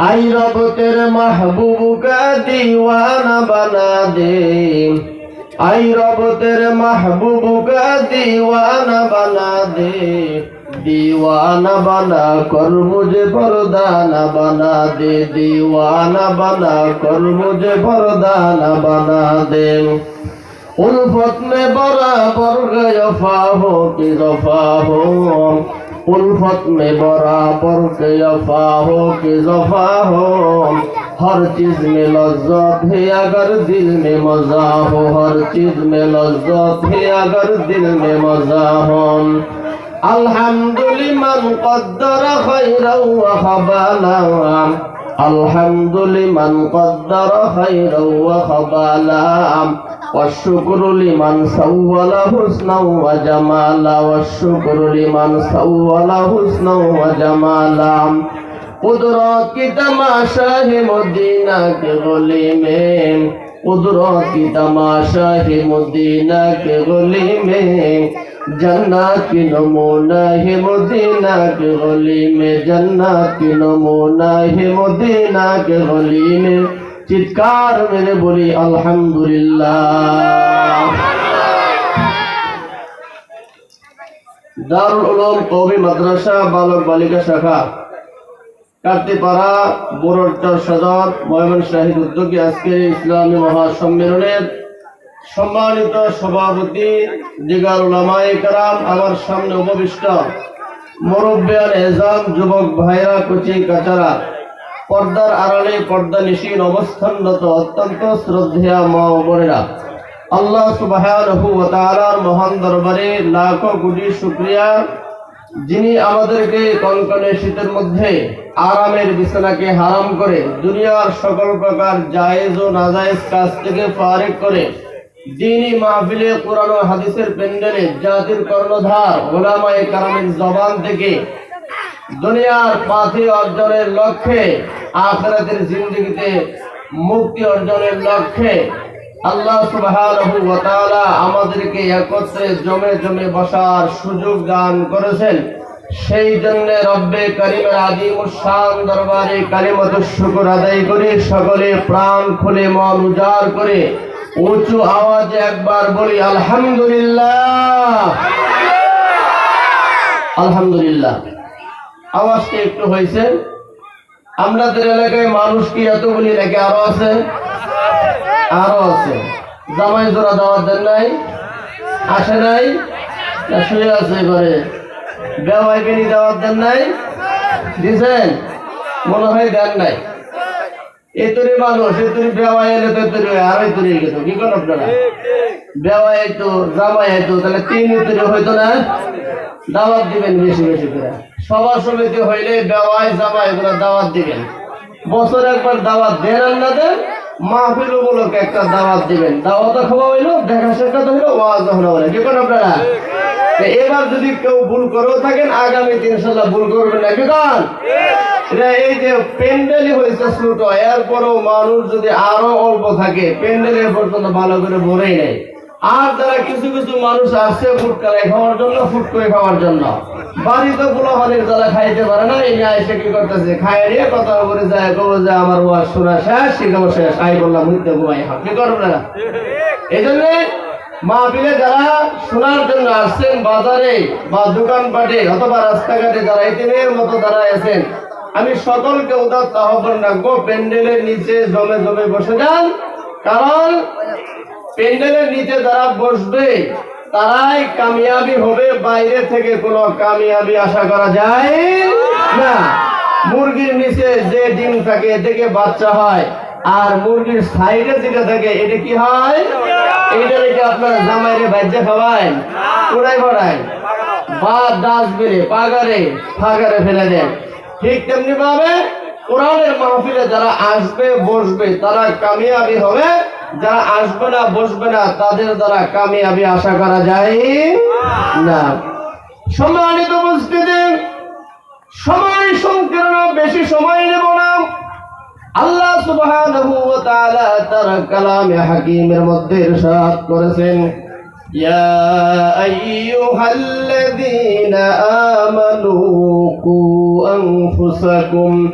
आई रब तेरे महबूब का दीवाना बना दे आई रब तेरे महबूब का दीवाना बना दे दीवाना बना कर मुझे परदाना बना दे दीवाना बना कर मुझे परदाना बना दे उल्फत में बराबर गयफा हो कि रफा हो উলফত মে বরাবর কে হো, কে জফা হো। হর চিজ মে লজ্জত হে আগর দিল মে মজা হো। হর চিজ মে লজ্জত হে আগর দিল মে মজা হো আলহামদুলিল্লাহ মান কদ্দর খায়রা ওয়া الحمد لمن قدر خيرا وخبالا والشكر لمن سول حسنا وجمالا والشكر لمن سول حسنا وجمالا قدرات کی تماشا ہے مدینہ کے گلی میں قدرات کی تماشا ہے مدینہ کے گلی میں जन्नत की नमूना है मदीना के गली में जन्नत की नमूना है मदीना के गली में चित्कार मेरे बोली अल्हम्दुलिल्लाह দারুল উলুম কওমি মাদ্রাসা বালক বালিকা শাখা কার্তিপাড়া বোরট্টর সদর ময়মনশাহীর উদ্যোগে আজকের ইসলামী মহাসম্মেলনের সম্মানিত সভাপতি, দিগার উলামায়ে কারাম আমার সামনে উপবিষ্ট মুরব্বিয়ান এজাম যুবক ভাইরা, কুচি কাচারা, পর্দার আড়ালে পর্দা নিশীন অবস্থানরত অত্যন্ত শ্রদ্ধেয়া মা বোনেরা, আল্লাহ সুবহানাহু মহান দরবারে লাখো কোটি শুকরিয়া। যিনি আমাদেরকে কনকনে শীতের মধ্যে আরামের বিছানাকে হারাম করে দুনিয়ার সকল প্রকার জায়েজ ও নাজায়েজ কাজ থেকে ফারেক করে দিনী মাহফিলে কোরআন হাদিসের প্যান্ডেলে জাতির কর্ণধার, ওলামায়ে কারামের জবান থেকে দুনিয়ার পাথি অর্জনের লক্ষ্যে, আখরাতের জিন্দগিতে মুক্তি অর্জনের লক্ষ্যে আল্লাহ সুবহানাহু ওয়া তাআলা আমাদেরকে একত্রে জমে জমে বসার সুযোগ দান করেছেন। সেই জন্য রব্বে করিমের আদিম শান দরবারে কালিমাতুর শুকর আদায় করে সকলে প্রাণ খুলে মন উজাড় করে উঁচু আওয়াজে একবার বলি, আলহামদুলিল্লাহ। আলহামদুলিল্লাহ। আওয়াজটা একটু হয়েছে। আমাদের এলাকায় মানুষ কি এতগুলি নাকি আরও আছে? আরও আছে। জামাই জোড়া দেওয়ার দেন নাই? আসে নাই? শুয়ে আছে ঘরে। বেওয়াই বেনি দেওয়ার দেন নাই? দিছেন? মনে হয় দেন নাই। এতরি মানুষ বেওয়াই এলে তো তরি গেত কি আপনারা? জামাই তাহলে তিন না? দাওয়াত দিবেন বেশি বেশি করে। সভা সমিতি হইলে জামাই দাওয়াত দিবেন। বছর একবার দাওয়াত দেন না দেন মাহফিল গুলোকে একটা দাওয়াত দিবেন। দাওয়াতও খাওয়া হইল, দেখা সাক্ষাৎ হইল, ওয়াজ হলো বলে। কি আপনারা? এবার যদি কেউ ভুল করেও থাকেন, আগামী দিন ইনশাল্লাহ ভুল করবেন না। কি কন? এই যে প্যান্ডেলই হয়েছে এরপরেও মানুষ যদি আরও অল্প থাকে পর্যন্ত ভালো করে ভরেই নেয় আর যারা কিছু কিছু মানুষ আসছে খাওয়ার জন্য খাওয়ার জন্য। বাড়িতে খাইতে পারে না, এই এসে কি করতেছে? খাই নিয়ে কথা বলে যায় যে আমার শোনা শেষ শিখাবো শেষ। আই বললাম ঘুমাই কি করবে না এই জন্যে যারা শোনার জন্য আসছেন, বাজারে বা দোকানপাটে অথবা রাস্তাঘাটে যারা ইতিমের মতো দাঁড়ায় আছেন আমি সকলকে উদাত্ত আহ্বান রাখব প্যান্ডেলের নিচে জমে জমে বসে যান। কারণ প্যান্ডেলের নিচে যারা বসবে, তারাই কামিয়াবি হবে, বাইরে থেকে কোনো কামিয়াবি আশা করা যায় না। মুরগির নিচে যে ডিম থাকে থেকে বাচ্চা হয়, আর মুরগির সাইডে যেটা থাকে, এটা কি হয়? এটা রেখে আপনারা জামাইরে বাজ্যে খাওয়ায়, উড়াই ভরায় বা ডাস্টবিনে, পাগারে, ফাগারে ফেলে দেন। ঠিক তেমনি ভাবে কোরআনের মাহফিলে যারা আসবে, বসবে, তারা কামিয়াবি হবে। যারা আসবে না, বসবে না, তাদের দ্বারা কামিয়াবি আশা করা যায় না। সম্মানিত উপস্থিতি, সময় সংকীর্ণ, বেশি সময় নেব না। আল্লাহ সুবহানাহু ওয়া তাআলা তার কালামে হাকিমের মধ্যে ইরশাদ করেছেন। يا أيها الذين آمنوا قوا أنفسكم